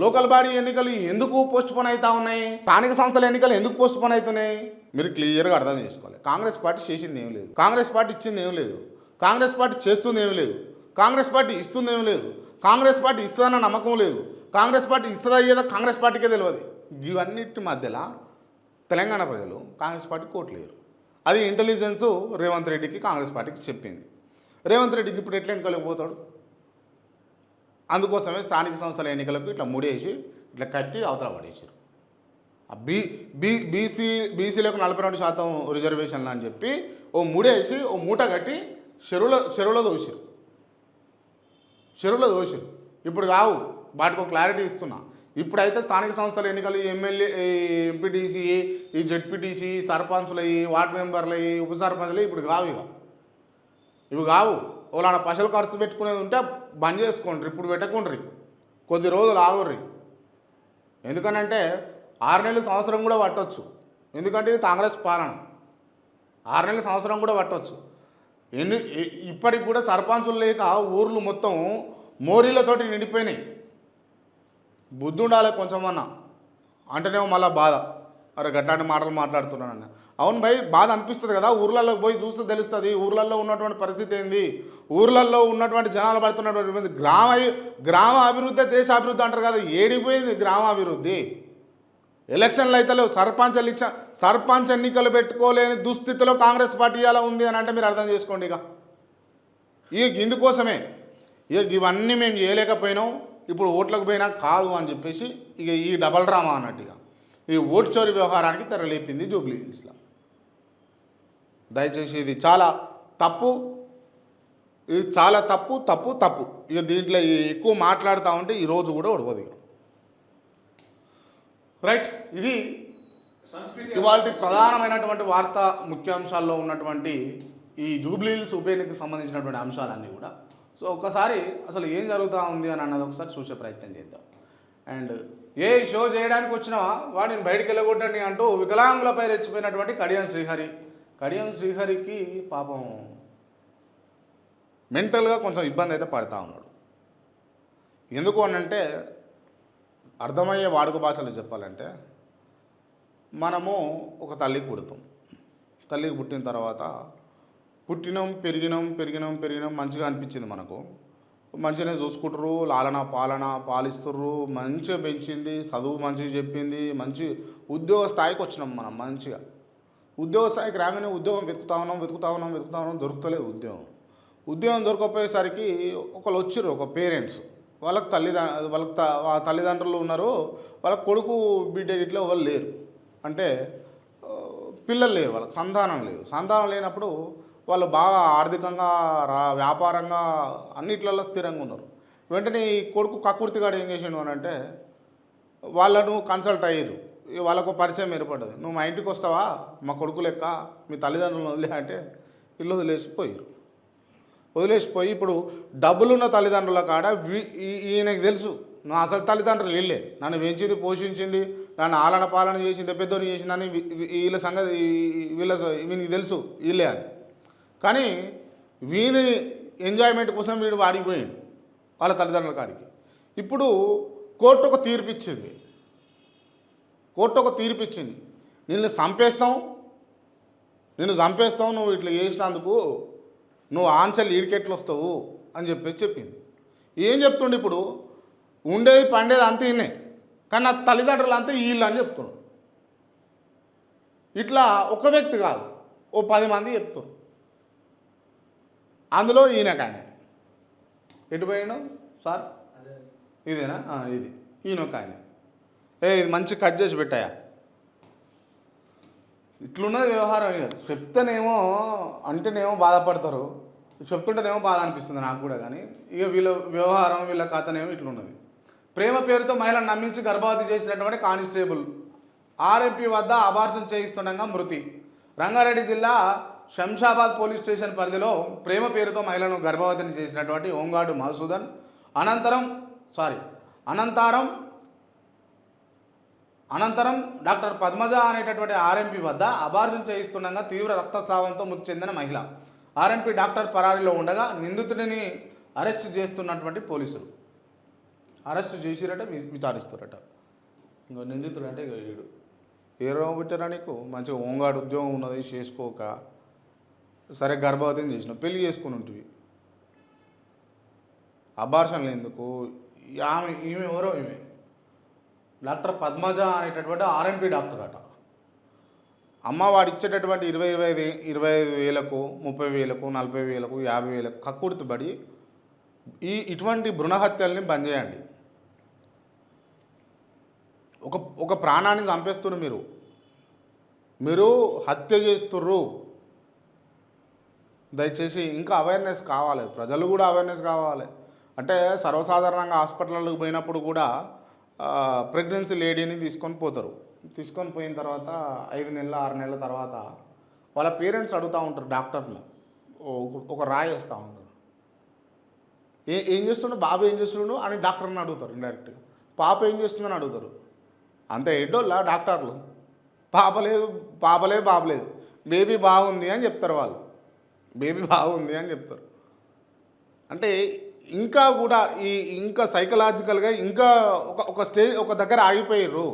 Local body ఎన్నికలు ఎందుకు post phone అవుతా ఉన్నాయి? స్థానిక సంస్థల ఎన్నికలు ఎందుకు పోస్ట్ పోన్ అవుతున్నాయి? మీరు క్లియర్గా అర్థం చేసుకోవాలి. కాంగ్రెస్ పార్టీ చేసింది ఏం లేదు. కాంగ్రెస్ పార్టీ ఇచ్చింది ఏం లేదు. కాంగ్రెస్ పార్టీ చేస్తుంది ఏం లేదు. కాంగ్రెస్ పార్టీ ఇస్తుంది ఏం లేదు. కాంగ్రెస్ పార్టీ ఇస్తుందన్న నమ్మకం లేదు. కాంగ్రెస్ పార్టీ ఇస్తుందా అయ్యేదా కాంగ్రెస్ పార్టీకే తెలియదు ఇవన్నిటి మధ్యలో తెలంగాణ ప్రజలు కాంగ్రెస్ పార్టీ కోట్లేరు అది ఇంటెలిజెన్సు రేవంత్ రెడ్డికి కాంగ్రెస్ పార్టీకి చెప్పింది. రేవంత్ రెడ్డికి ఇప్పుడు ఎట్లా ఎన్నికలకు పోతాడు? అందుకోసమే స్థానిక సంస్థల ఎన్నికలకు ఇట్లా ముడేసి ఇట్లా కట్టి అవతల పడేసారు ఆ బీ బీ బీసీ బీసీలకు నలభై రెండు శాతం రిజర్వేషన్లు అని చెప్పి ఓ ముడేసి ఓ మూట కట్టి చెరువులో చెరువులో దోశారు. చెరువులో దోశారు. ఇప్పుడు కావు వాటికి ఒక క్లారిటీ ఇస్తున్నా. ఇప్పుడైతే స్థానిక సంస్థల ఎన్నికలు ఎమ్మెల్యే ఎంపీటీసీ ఈ జడ్పీటీసీ సర్పంచులయ్యి వార్డు మెంబర్లయ్యి ఉప సర్పంచులు ఇప్పుడు కావు ఇక ఇవి కావు. వాళ్ళ పైసలు ఖర్చు పెట్టుకునేది ఉంటే బంద్ చేసుకోండి ఇప్పుడు పెట్టకుండ్రి. కొద్ది రోజులు ఆగుర్రి. ఎందుకనంటే ఆరు నెలల సంవత్సరం కూడా పట్టవచ్చు ఎందుకంటే ఇది కాంగ్రెస్ పాలన. ఆరు నెలల సంవత్సరం కూడా పట్టవచ్చు ఎన్ని ఇప్పటికి కూడా సర్పంచులు లేక ఊర్లు మొత్తం మోరీలతోటి నిండిపోయినాయి. బుద్ధి ఉండాలి కొంచెమన్నా. అంటేనేమో మళ్ళీ బాధ. అరే గట్లాంటి మాటలు మాట్లాడుతున్నాను అవును భయ్ బాధ అనిపిస్తుంది కదా. ఊర్లలో పోయి చూస్తే తెలుస్తుంది. ఊర్లలో ఉన్నటువంటి పరిస్థితి ఏంది? ఊర్లలో ఉన్నటువంటి జనాలు పడుతున్నటువంటి గ్రామ గ్రామ అభివృద్ధి దేశ అభివృద్ధి అంటారు కదా. ఏడిపోయింది గ్రామ అభివృద్ధి. ఎలక్షన్లు అయితే లేవు. సర్పంచ్ ఎలక్షన్ సర్పంచ్ ఎన్నికలు పెట్టుకోలేని దుస్థితిలో కాంగ్రెస్ పార్టీ ఎలా ఉంది అని అంటే మీరు అర్థం చేసుకోండి ఇక. ఇక ఇందుకోసమే. ఇక ఇవన్నీ మేము చేయలేకపోయినాం. ఇప్పుడు ఓట్లకు పోయినా కాదు అని చెప్పేసి ఇక ఈ డబల్ డ్రామా అన్నట్టుగా ఈ ఓటు చోరీ వ్యవహారానికి తెరలేపింది జూబ్లీ హిల్స్లో. దయచేసి ఇది చాలా తప్పు. ఇది చాలా తప్పు తప్పు తప్పు. ఇక దీంట్లో ఎక్కువ మాట్లాడుతూ ఉంటే ఈ రోజు కూడా ఉడవదు ఇక. రైట్ ఇది ఇవాళ ప్రధానమైనటువంటి వార్త ముఖ్యాంశాల్లో ఉన్నటువంటి ఈ జూబ్లీహిల్స్ ఉప ఎన్నికకు సంబంధించినటువంటి అంశాలన్నీ కూడా. సో ఒకసారి అసలు ఏం జరుగుతూ ఉంది అని అన్నది ఒకసారి చూసే ప్రయత్నం చేద్దాం. అండ్ ఏ షో చేయడానికి వచ్చినావా వాడిని బయటికి వెళ్ళగొట్టండి అంటూ వికలాంగులపై రెచ్చిపోయినటువంటి కడియం శ్రీహరి కడియం శ్రీహరికి పాపం మెంటల్గా కొంచెం ఇబ్బంది అయితే పడతా ఉన్నాడు. ఎందుకు అనంటే అర్థమయ్యే వాడుక భాషలో చెప్పాలంటే మనము ఒక తల్లికి పుడతాం. తల్లికి పుట్టిన తర్వాత పుట్టినాం పెరిగినాం పెరిగినాం పెరిగినాం మంచిగా అనిపించింది మనకు. మంచిగానే చూసుకుంటారు లాలన పాలన పాలిస్తుర్రు మంచిగా పెంచింది చదువు మంచిగా చెప్పింది మంచి ఉద్యోగ స్థాయికి వచ్చినాం మనం మంచిగా. ఉద్యోగ స్థాయికి రాగానే ఉద్యోగం వెతుకుతా ఉన్నాం వెతుకుతా ఉన్నాం వెతుకుతా ఉన్నాం దొరుకుతలేదు ఉద్యోగం. ఉద్యోగం దొరకకపోయేసరికి ఒకళ్ళు వచ్చిర్రు ఒక పేరెంట్స్. వాళ్ళకి తల్లిదండ్రులు వాళ్ళకి తల్లిదండ్రులు ఉన్నారు వాళ్ళ కొడుకు బిడ్డ ఇట్లా వాళ్ళు లేరు. అంటే పిల్లలు లేరు వాళ్ళకి సంతానం లేదు. సంతానం లేనప్పుడు వాళ్ళు బాగా ఆర్థికంగా రా వ్యాపారంగా అన్నిట్లలో స్థిరంగా ఉన్నారు. వెంటనే ఈ కొడుకు కక్కుర్తిగాడు ఏం చేసిండు అని అంటే వాళ్ళను కన్సల్ట్ అయ్యారు వాళ్ళకు పరిచయం ఏర్పడ్డది. నువ్వు మా ఇంటికి వస్తావా? మా కొడుకు లెక్క. మీ తల్లిదండ్రులను వదిలే అంటే ఇల్లు వదిలేసిపోయారు వదిలేసిపోయి ఇప్పుడు డబ్బులున్న తల్లిదండ్రుల కాడ వీ- ఈయనకి తెలుసు. నా అసలు తల్లిదండ్రులు వీళ్ళే. నన్ను పెంచింది పోషించింది నన్ను ఆలన పాలన చేసింది పెద్దోని చేసిందని వీళ్ళ సంగతి వీళ్ళ వీనికి తెలుసు వీళ్ళే అని. కానీ వీని ఎంజాయ్మెంట్ కోసం వీడు వాడిపోయాడు వాళ్ళ తల్లిదండ్రుల కాడికి. ఇప్పుడు కోర్టు ఒక తీర్పు ఇచ్చింది. కోర్టు ఒక తీర్పు ఇచ్చింది నిన్ను చంపేస్తాం. నిన్ను చంపేస్తాం నువ్వు ఇట్లా చేసినందుకు నువ్వు ఆన్సర్లు ఈడికెట్లు వస్తావు అని చెప్పేసి చెప్పింది. ఏం చెప్తుండే ఇప్పుడు? ఉండేది పండేది అంతే ఈయనే. కానీ నా తల్లిదండ్రులు అంతా వీళ్ళు అని చెప్తుండు. ఇట్లా ఒక వ్యక్తి కాదు ఓ పది మంది చెప్తారు అందులో ఈయన కానీ ఎటు పోయాడు సార్? ఇదేనా? ఇది. ఈయన ఆయన. ఏ ఇది మంచి కట్ చేసి పెట్టాయా ఇట్లున్నది వ్యవహారం ఇక చెప్తేనేమో అంటేనేమో బాధపడతారు. చెప్తుంటేనేమో బాధ అనిపిస్తుంది నాకు కూడా కానీ ఇక వీళ్ళ వ్యవహారం వీళ్ళ కథనేమో ఇట్లున్నది. ప్రేమ పేరుతో మహిళను నమ్మించి గర్భవతి చేసినటువంటి కానిస్టేబుల్. ఆర్ఎంపీ వద్ద అబార్షన్ చేయిస్తుండగా మృతి. రంగారెడ్డి జిల్లా శంషాబాద్ పోలీస్ స్టేషన్ పరిధిలో ప్రేమ పేరుతో మహిళను గర్భవతిని చేసినటువంటి హోంగార్డు మధుసూదన్. అనంతరం సారీ అనంతరం అనంతరం డాక్టర్ పద్మజ అనేటటువంటి ఆర్ఎంపీ వద్ద అబార్షన్ చేయిస్తుండగా తీవ్ర రక్తస్రావంతో మృతి చెందిన మహిళ. ఆర్ఎంపీ డాక్టర్ పరారీలో ఉండగా నిందితుడిని అరెస్ట్ చేస్తున్నటువంటి పోలీసులు. అరెస్ట్ చేసిరట విచారిస్తారట. ఇంకో నిందితుడు అంటే ఇక వీడు ఏ రోగం పెట్టారా నీకు? మంచిగా ఓంగాడు ఉద్యోగం ఉన్నది చేసుకోక. సరే గర్భవతిని చేసిన పెళ్ళి చేసుకుని ఉంటుంది అబార్షన్లు ఎందుకు? ఆమె ఈమె ఎవరో ఈమె? డాక్టర్ పద్మజ అనేటటువంటి ఆర్ఎన్పి డాక్టర్ అట అమ్మ వాడు ఇచ్చేటటువంటి ఇరవై ఇరవై ఐదు ఇరవై ఐదు వేలకు ముప్పై వేలకు నలభై వేలకు యాభై వేలకు కక్కుర్తిపడి ఈ ఇటువంటి భ్రూణ బంద్ చేయండి. ఒక ఒక ప్రాణాన్ని చంపేస్తున్నారు మీరు. మీరు హత్య చేస్తుర్రు. దయచేసి ఇంకా అవేర్నెస్ కావాలి. ప్రజలు కూడా అవేర్నెస్ కావాలి. అంటే సర్వసాధారణంగా హాస్పిటల్కి పోయినప్పుడు కూడా ప్రెగ్నెన్సీ లేడీని తీసుకొని పోతారు. తీసుకొని పోయిన తర్వాత ఐదు నెలల ఆరు నెలల తర్వాత వాళ్ళ పేరెంట్స్ అడుగుతూ ఉంటారు డాక్టర్ని. ఒక- ఒక రాయి వేస్తూ ఉంటారు. ఏ ఏం చేస్తుండు? బాబు ఏం చేస్తుండు? అని డాక్టర్ని అడుగుతారు ఇండైరెక్ట్గా పాప ఏం చేస్తుందని అడుగుతారు. అంత ఎడ్డోళ్ళ డాక్టర్లు. పాప లేదు పాప లేదు బాబు లేదు. బేబీ బాగుంది అని చెప్తారు వాళ్ళు. బేబీ బాగుంది అని చెప్తారు. అంటే ఇంకా కూడా ఈ ఇంకా సైకలాజికల్గా ఇంకా ఒక ఒక స్టేజ్ ఒక దగ్గర ఆగిపోయారు